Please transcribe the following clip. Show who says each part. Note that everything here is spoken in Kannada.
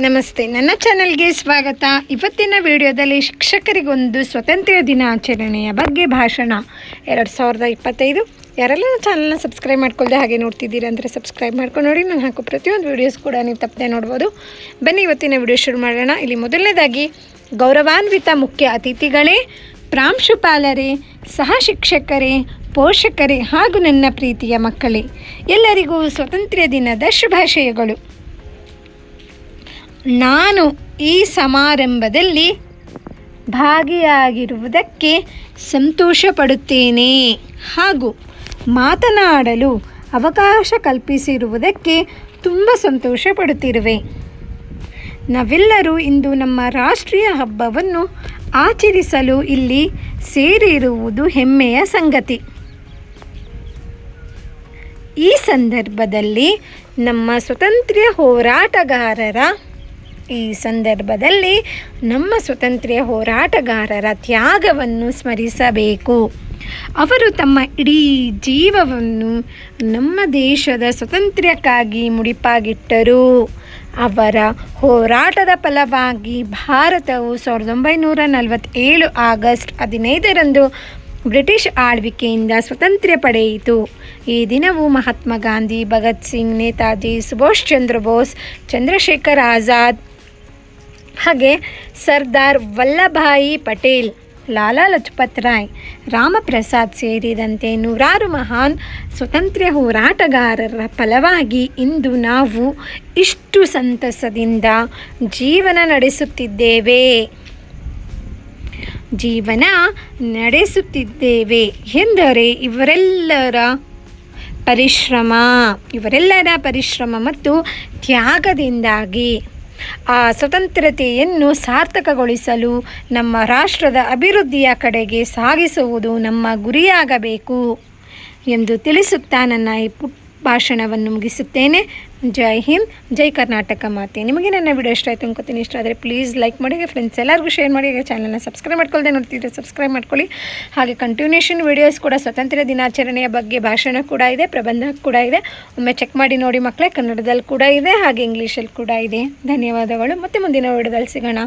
Speaker 1: ನಮಸ್ತೆ, ನನ್ನ ಚಾನೆಲ್ಗೆ ಸ್ವಾಗತ. ಇವತ್ತಿನ ವಿಡಿಯೋದಲ್ಲಿ ಶಿಕ್ಷಕರಿಗೊಂದು ಸ್ವಾತಂತ್ರ್ಯ ದಿನಾಚರಣೆಯ ಬಗ್ಗೆ ಭಾಷಣ. ಎರಡು ಸಾವಿರದ ಇಪ್ಪತ್ತೈದು. ಯಾರೆಲ್ಲ ನನ್ನ ಚಾನಲ್ನ ಸಬ್ಸ್ಕ್ರೈಬ್ ಮಾಡ್ಕೊಳ್ದೆ ಹಾಗೆ ನೋಡ್ತಿದ್ದೀರಾ ಅಂದರೆ ಸಬ್ಸ್ಕ್ರೈಬ್ ಮಾಡ್ಕೊಂಡು ನೋಡಿ. ನಾನು ಹಾಕೋ ಪ್ರತಿಯೊಂದು ವೀಡಿಯೋಸ್ ಕೂಡ ನೀವು ತಪ್ಪದೆ ನೋಡ್ಬೋದು. ಬನ್ನಿ, ಇವತ್ತಿನ ವಿಡಿಯೋ ಶುರು ಮಾಡೋಣ. ಇಲ್ಲಿ ಮೊದಲನೇದಾಗಿ, ಗೌರವಾನ್ವಿತ ಮುಖ್ಯ ಅತಿಥಿಗಳೇ, ಪ್ರಾಂಶುಪಾಲರೇ ಸಹ ಶಿಕ್ಷಕರೇ ಪೋಷಕರೇ ಹಾಗೂ ನನ್ನ ಪ್ರೀತಿಯ ಮಕ್ಕಳೇ. ಎಲ್ಲರಿಗೂ ಸ್ವಾತಂತ್ರ್ಯ ದಿನದ ಶುಭಾಶಯಗಳು. ನಾನು ಈ ಸಮಾರಂಭದಲ್ಲಿ ಭಾಗಿಯಾಗಿರುವುದಕ್ಕೆ ಸಂತೋಷ ಪಡುತ್ತೇನೆ ಹಾಗೂ ಮಾತನಾಡಲು ಅವಕಾಶ ಕಲ್ಪಿಸಿರುವುದಕ್ಕೆ ತುಂಬ ಸಂತೋಷ ಪಡುತ್ತಿರುವೆ ನಾವೆಲ್ಲರೂ ಇಂದು ನಮ್ಮ ರಾಷ್ಟ್ರೀಯ ಹಬ್ಬವನ್ನು ಆಚರಿಸಲು ಇಲ್ಲಿ ಸೇರಿರುವುದು ಹೆಮ್ಮೆಯ ಸಂಗತಿ. ಈ ಸಂದರ್ಭದಲ್ಲಿ ನಮ್ಮ ಸ್ವತಂತ್ರ ಹೋರಾಟಗಾರರ ಈ ಸಂದರ್ಭದಲ್ಲಿ ನಮ್ಮ ಸ್ವತಂತ್ರ್ಯ ಹೋರಾಟಗಾರರ ತ್ಯಾಗವನ್ನು ಸ್ಮರಿಸಬೇಕು. ಅವರು ತಮ್ಮ ಇಡೀ ಜೀವವನ್ನು ನಮ್ಮ ದೇಶದ ಸ್ವಾತಂತ್ರ್ಯಕ್ಕಾಗಿ ಮುಡಿಪಾಗಿಟ್ಟರು. ಅವರ ಹೋರಾಟದ ಫಲವಾಗಿ ಭಾರತವು ಸಾವಿರದ ಒಂಬೈನೂರ ನಲವತ್ತೇಳು ಆಗಸ್ಟ್ ಹದಿನೈದರಂದು ಬ್ರಿಟಿಷ್ ಆಳ್ವಿಕೆಯಿಂದ ಸ್ವಾತಂತ್ರ್ಯ ಪಡೆಯಿತು. ಈ ದಿನವು ಮಹಾತ್ಮ ಗಾಂಧಿ, ಭಗತ್ ಸಿಂಗ್, ನೇತಾಜಿ, ಸುಭಾಷ್ ಚಂದ್ರ ಬೋಸ್, ಚಂದ್ರಶೇಖರ್ ಆಜಾದ್ ಹಾಗೆ ಸರ್ದಾರ್ ವಲ್ಲಭಾಯಿ ಪಟೇಲ್, ಲಾಲಾ ಲಜಪತ್ ರಾಯ್, ರಾಮಪ್ರಸಾದ್ ಸೇರಿದಂತೆ ನೂರಾರು ಮಹಾನ್ ಸ್ವತಂತ್ರ ಹೋರಾಟಗಾರರ ಫಲವಾಗಿ ಇಂದು ನಾವು ಇಷ್ಟು ಸಂತಸದಿಂದ ಜೀವನ ನಡೆಸುತ್ತಿದ್ದೇವೆ. ಜೀವನ ನಡೆಸುತ್ತಿದ್ದೇವೆ ಎಂದರೆ ಇವರೆಲ್ಲರ ಪರಿಶ್ರಮ ಇವರೆಲ್ಲರ ಪರಿಶ್ರಮ ಮತ್ತು ತ್ಯಾಗದಿಂದಾಗಿ. ಆ ಸ್ವತಂತ್ರತೆಯನ್ನು ಸಾರ್ಥಕಗೊಳಿಸಲು ನಮ್ಮ ರಾಷ್ಟ್ರದ ಅಭಿವೃದ್ಧಿಯ ಕಡೆಗೆ ಸಾಗಿಸುವುದು ನಮ್ಮ ಗುರಿಯಾಗಬೇಕು ಎಂದು ತಿಳಿಸುತ್ತಾ ನನ್ನ ಈ ಪುಟ್ ಭಾಷಣವನ್ನು ಮುಗಿಸುತ್ತೇನೆ. ಜೈ ಹಿಂದ್, ಜೈ ಕರ್ನಾಟಕ ಮಾತೆ. ನಿಮಗೆ ನನ್ನ ವಿಡಿಯೋ ಇಷ್ಟ ಆಯಿತು ಅನ್ಕೋತೀನಿ. ಇಷ್ಟ ಆದರೆ ಪ್ಲೀಸ್ ಲೈಕ್ ಮಾಡಿ ಫ್ರೆಂಡ್ಸ್ ಎಲ್ಲರಿಗೂ ಶೇರ್ ಮಾಡಿ ಚಾನಲ್ನ ಸಬ್ಸ್ಕ್ರೈಬ್ ಮಾಡ್ಕೊಳ್ದೆ ನೋಡ್ತಿದ್ರೆ ಸಬ್ಸ್ಕ್ರೈಬ್ ಮಾಡ್ಕೊಳ್ಳಿ. ಹಾಗೆ ಕಂಟಿನ್ಯೂಷನ್ ವಿಡಿಯೋಸ್ ಕೂಡ ಸ್ವಾತಂತ್ರ್ಯ ದಿನಾಚರಣೆಯ ಬಗ್ಗೆ ಭಾಷಣ ಕೂಡ ಇದೆ, ಪ್ರಬಂಧ ಕೂಡ ಇದೆ. ಒಮ್ಮೆ ಚೆಕ್ ಮಾಡಿ ನೋಡಿ ಮಕ್ಕಳೇ ಕನ್ನಡದಲ್ಲಿ ಕೂಡ ಇದೆ, ಹಾಗೆ ಇಂಗ್ಲೀಷಲ್ಲಿ ಕೂಡ ಇದೆ. ಧನ್ಯವಾದಗಳು. ಮತ್ತು ಮುಂದಿನ ವಿಡಿಯೋದಲ್ಲಿ ಸಿಗೋಣ.